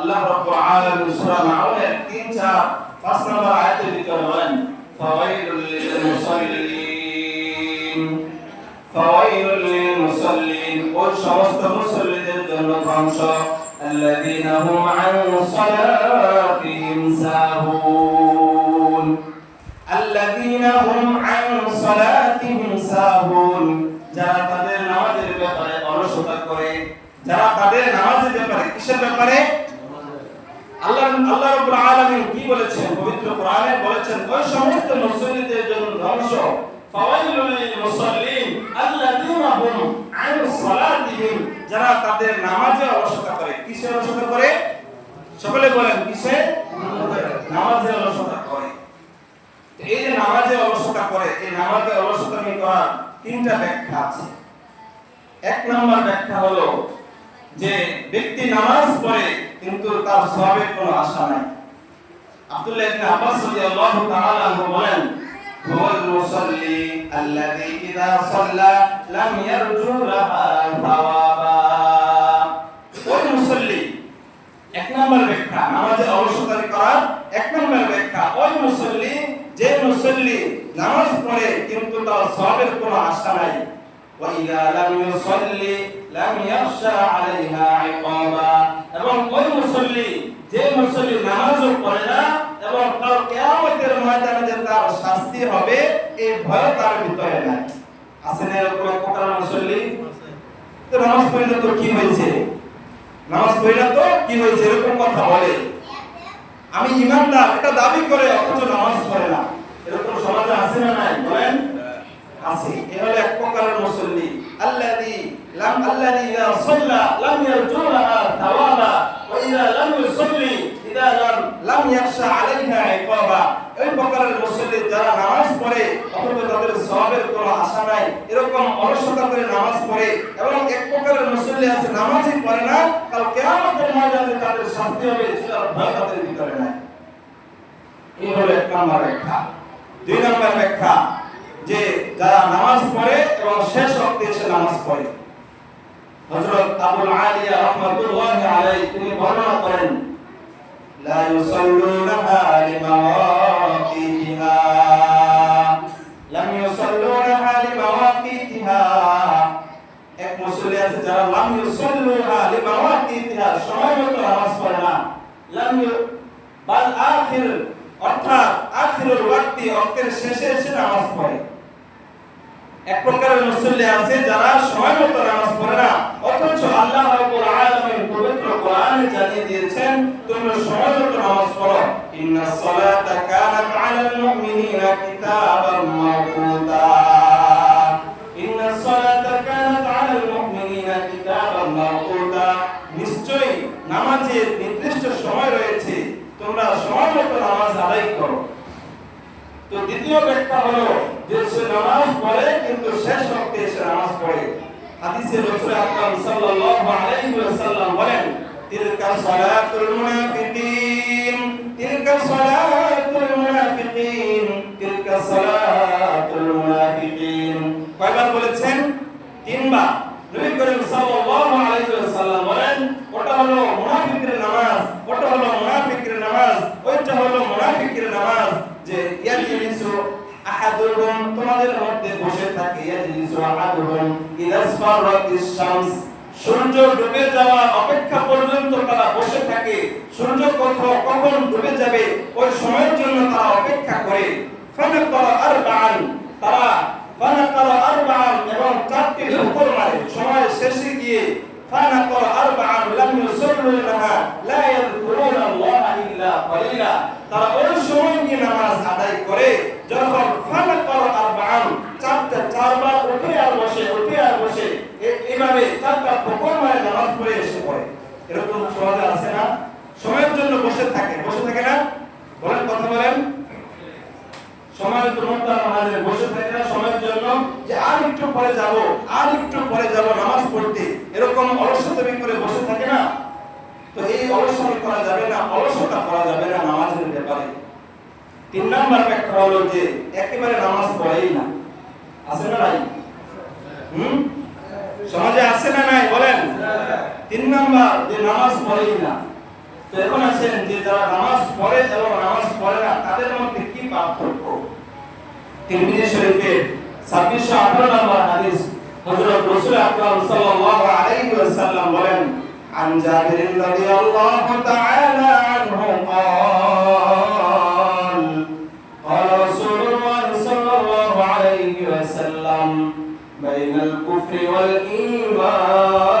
আল্লাহ রাব্বুল আলামিন সূরা মাউনের 3 4 5 নম্বর আয়াতের ভিতরে ফাওয়াইলুল লিল মুসাল্লিন ফাওয়াইলুল লিল মুসাল্লিন ওই সমস্ত মুসল্লিদের জন্য ধ্বংস আল্লাযীনা হুম আন সালাতিহিম সাহুন, আল্লাযীনা হুম আন সালাতিহিম সাহুন, যারা তাদের নামাজের ব্যাপারে অলসতা করে, যারা তাদের নামাজের ব্যাপারে কিসের ব্যাপারে? আল্লাহ আল্লাহ রাব্বুল আলামিন কি বলেছেন? পবিত্র ধ্বংস। ফাওয়াইলুল যারা তাদের নামাজে অলসতা করে, কিসে অলসতা করে? সকলে বলেন, কিসে? নামাজে অলসতা করে। এই যে নামাজে অলসতা করে, এই নামাজে অলসতা নিয়ে করার তিনটা ব্যাখ্যা আছে। এক নম্বর ব্যাখ্যা হলো যে, ব্যক্তি নামাজ পড়ে কিন্তু তার সওয়াবের কোনো আশা নাই আব্দুল্লাহ ইবনে আব্বাস রাদিয়াল্লাহু তাআলা আনহু বলেন হুয়াল মুসাল্লি আল্লাযী ইযা সাল্লা লাম ইয়ারজু লাহা সাওয়াবা ওই মুসাল্লি এক নম্বর ব্যাখ্যা নামাজে অলসতারি করার এক নম্বর ব্যাখ্যা ওই মুসল্লি যে মুসল্লি নামাজ পড়ে কিন্তু তার সওয়াবের কোনো আশা নাই وإذا لم يصلي এবং ওই মুসল্লি, যে মুসল্লি পড়ে না এবং কিয়ামতের ময়দানে যে তার শাস্তি হবে এই ভয় তার ভিতরে নাই। আছেন এরকম প্রকার মুসল্লি? তো নামাজ পড়লে তো কি হয়েছে? নামাজ পড়লে তো কি হয়েছে? এরকম কথা বলে। আমি ইমানদার, এটা দাবি করে অথচ নামাজ পড়ে না। এরকম ইযা সাল্লা লাম ইয়ারজুলাহা তাওয়াবা ওয়া ইযা লাম ইউসাল্লি ইযা লাম লাম ইয়াখশা আলাইহা ইকাবা এই প্রকারের মুসল্লি যারা নামাজ পড়ে, অথচ তাদের সওয়াবের কোনো আশা নাই। এরকম অলসতা করে নামাজ পড়ে এবং এক প্রকারের মুসল্লি আছে, নামাজই পড়ে না, কাল কিয়ামতের ময়দানে তাদের শাস্তি হবে তাদের ভিতরে নাই। এই হলো এক নম্বর ব্যাখ্যা। দুই নম্বর ব্যাখ্যা, যে যারা নামাজ পড়ে এবং শেষ ওয়াক্তে এসে নামাজ পড়ে। হযরত আবুল আলিয়া রাহমাতুল্লাহি আলাইহি তিনি বর্ণনা করেন, লা ইউসাল্লুনাহা লিমাওয়াকিতিহা লাম ইউসাল্লুনাহা লিমাওয়াকিতিহা এক মুসল্লি আছে যারা লাম ইউসাল্লুহা লিমাওয়াকিতিহা সময় মতো নামাজ পড়ে না। লাম বাল আখির, অর্থাৎ আখিরুল ওয়াক্তি ওয়াক্তের শেষে এসে নামাজ পড়ে। এক প্রকারের মুসল্লি আছে যারা সময় মতো নামাজ পড়ে না। অথচ আল্লাহ রাব্বুল আলামিন পবিত্র কোরআনে জানিয়ে দিয়েছেন, তোমরা সময় মতো নামাজ পড়ো। ইন্নাস সালাতা কানাত আলাল মুমিনিনা কিতাবান মাওকুতা ইন্নাস সালাতা কানাত আলাল মুমিনিনা কিতাবান মাওকুতা নিশ্চয়ই নামাজের নির্দিষ্ট সময় রয়েছে। তোমরা সময় মতো নামাজ আদায় করো। তো দ্বিতীয় ব্যাখ্যা হলো সে নামাজ পড়ে, কিন্তু শেষ ওয়াক্তে এসে নামাজ পড়ে। হাদিসে রাসূল আকরাম সাল্লাল্লাহু আলাইহি ওয়াসাল্লাম বলেন তিলকা সালাতুল মুনাফিকিন তিলকা সালাতুল মুনাফিকিন তিলকা সালাতুল মুনাফিকিন। কয়বার বলেছেন? তিনবার। নবী করিম সাল্লাল্লাহু আলাইহি ওয়াসাল্লাম বলেন, ওটা হলো মুনাফিকের নামাজ, ওটা হলো মুনাফিকের নামাজ, ওইটা হলো মুনাফিকের নামাজ যে ইয়াজলিসু আহাদুহুম তোমাদের মধ্যে বসে থাকে ইয়াজলিসু আহাদুহুম ইদা সফারাতিস শামস। সূর্য ডুবে যাওয়া অপেক্ষা পর্যন্ত তারা বসে থাকে। সূর্য কখন কখন ডুবে যাবে, ওই সময়ের জন্য তারা অপেক্ষা করে। তারা এবং চারটি মারে। সময় শেষে গিয়ে ফানাকারা আরবাআন লাম ইউসাল্লু লাহা লা ইয়াযকুরুনা আল্লাহ ইল্লা কলিলা তারা ওই সময় গিয়ে নামাজ আদায় করে যখন ফানাকারা আরবাআন চারটা চারবার উঠে আর বসে উঠে আর বসে এ- এইভাবে চারটা হুকুর মারে নামাজ পড়ে এসে পড়ে এরকম সমাজে আছে না? সময়ের জন্য বসে থাকে। বসে থাকে না? বলেন কথা বলেন। সময়ের তারা নামাজে বসে থাকে না সময়ের জন্য? যে আর একটু পরে যাব, আর একটু পরে যাব নামাজ পড়তে। এরকম অলসতামি করে বসে থাকে না? তো এই অলসতা করা যাবে না, অলসতা করা যাবে না নামাজের ব্যাপারে। তিন নাম্বার ব্যাখ্যা হলো যে একেবারে নামাজ পড়েই না। আছে না নাই? হুম? সমাজে আছে না নাই? বলেন। তিন নাম্বার যে নামাজ পড়েই না তো এখন আছেন যে যারা নামাজ পড়ে এবং নামাজ পড়ে না তাদের মধ্যে কি পার্থক্য তিরমিজি শরীফের 2618 নম্বর হাদিস হযরত রাসূল আকরাম সাল্লাল্লাহু আলাইহি ওয়াসাল্লাম বলেন عن جابر رضي الله تعالى عنه قال قال رسول الله صلى الله عليه وسلم بين الكفر والإيمان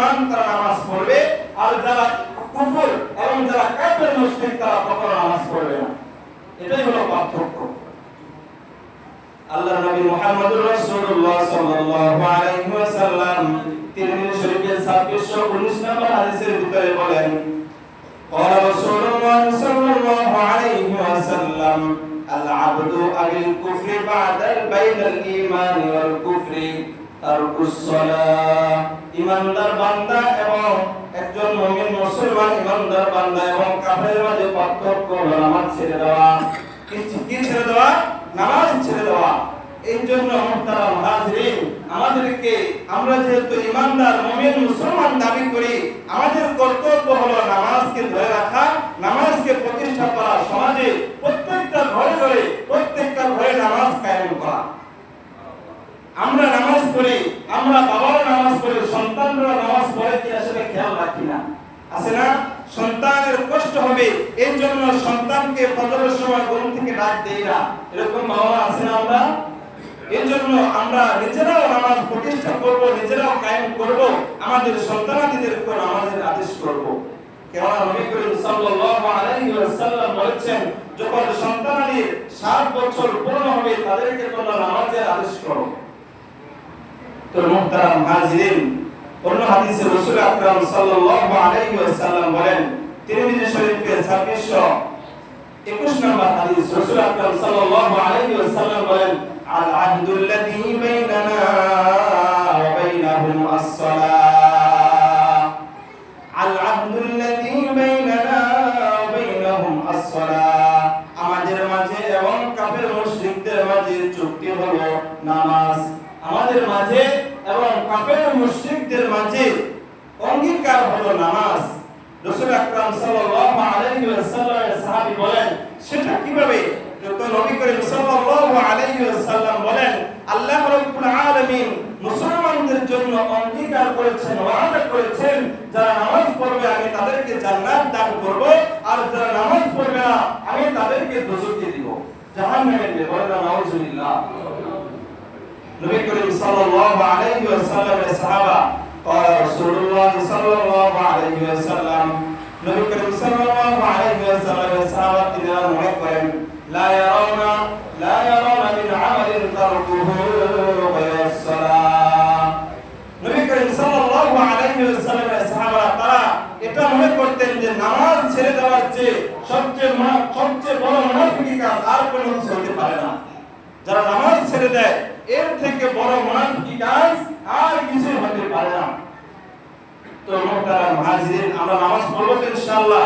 মুমিন মুসলমান তারা নামাজ পড়বে আর যারা কুফর এবং যারা কাফের মুশরিক তারা কখনো নামাজ পড়বে না এটাই হলো পার্থক্য আল্লাহ নবী মুহাম্মদুর রাসূলুল্লাহ সাল্লাল্লাহু আলাইহি ওয়াসাল্লাম তিরমিজি শরীফের 2619 নম্বর হাদিসের ভিতরে বলেন قال رسول الله صلى الله عليه وسلم العبد أبي الكفر بعد بين الإيمان والكفر ترك الصلاة বান্দা এবং একজন বান্দা এবং নামাজ ছেড়ে দেওয়া। ছেড়ে দেওয়া? নামাজ ছেড়ে দেওয়া। জন্য আমাদেরকে আমরা যেহেতু ইমানদার, মুমিন, মুসলমান দাবি করি, আমাদের কর্তব্য হলো নামাজকে ধরে রাখা, নামাজকে প্রতিষ্ঠা করা সমাজে প্রত্যেকটা ঘরে ঘরে প্রত্যেকটা ঘরে নামাজ কায়েম করা আমরা নামাজ পড়ি আমরা বাবারা নামাজ পড়ি সন্তানরা নামাজ পড়ে কি আসলে খেয়াল রাখি না। আছে না? সন্তানের কষ্ট হবে এর জন্য সন্তানকে ফজরের সময় ঘুম থেকে ডাক দেই না। এরকম বাবা আছে না আমরা? এই জন্য আমরা নিজেরাও নামাজ প্রতিষ্ঠা করব, নিজেরাও কায়েম করব, আমাদের সন্তানাদিদেরকে নামাজের আদেশ করব। কেননা নবী করিম সাল্লাল্লাহু আলাইহি ওয়াসাল্লাম বলেছেন, যখন সন্তানাদির 7 বছর পূর্ণ হবে, তাদেরকে তোমরা নামাজের আদেশ করো। তো মুহতারাম হাজিরিন। অন্য হাদিসে রাসূল আকরাম সাল্লাল্লাহু আলাইহি ওয়াসাল্লাম বলেন, তিরমিজি শরীফের 2621 নম্বর হাদিস রাসূল আকরাম সাল্লাল্লাহু আলাইহি ওয়াসাল্লাম বলেন, আল আহদুল্লাযী বাইনানা অঙ্গীকার হলো নামাজ। রাসূল আকরাম সাল্লাল্লাহু আলাইহি ওয়াসাল্লামের সাহাবী বলেন, সেটা কীভাবে? তো নবী করিম সাল্লাল্লাহু আলাইহি ওয়াসাল্লাম বলেন, আল্লাহ রাব্বুল আলামিন মুসলমানদের জন্য অঙ্গীকার করেছেন, ওয়াদা করেছেন, যারা নামাজ পড়বে, আমি তাদেরকে জান্নাত দান করব, আর যারা নামাজ পড়বে না, আমি তাদেরকে দোজখে দিব। জাহান্নামে দেব বলেন নাউজুবিল্লাহ। নবী করিম সাল্লাল্লাহু আলাইহি ওয়াসাল্লামের সাহাবা قال رسول الله صلى الله عليه وسلم নবী করিম সাল্লাল্লাহু আলাইহি ওয়াসাল্লামের সাহাবা তিনারা মনে করেন লা ইয়ারাউনা লা ইয়ারাউনা মিন আমালিন তারকুহু গায়রা সালাহ নবী করিম সাল্লাল্লাহু আলাইহি ওয়াসাল্লামের সাহাবারা তারা এটা মনে করতেন যে নামাজ ছেড়ে দেওয়ার চেয়ে সবচেয়ে মহা- সবচেয়ে বড় মুনাফিকি কাজ আর কোনো কিছু হতে পারে না যারা নামাজ ছেড়ে দেয় এর থেকে বড় মুনাফিকি কাজ আর কিছু হতে পারে না। তো মোহতারাম হাজিরিন আমরা নামাজ পড়ব ইনশাআল্লাহ।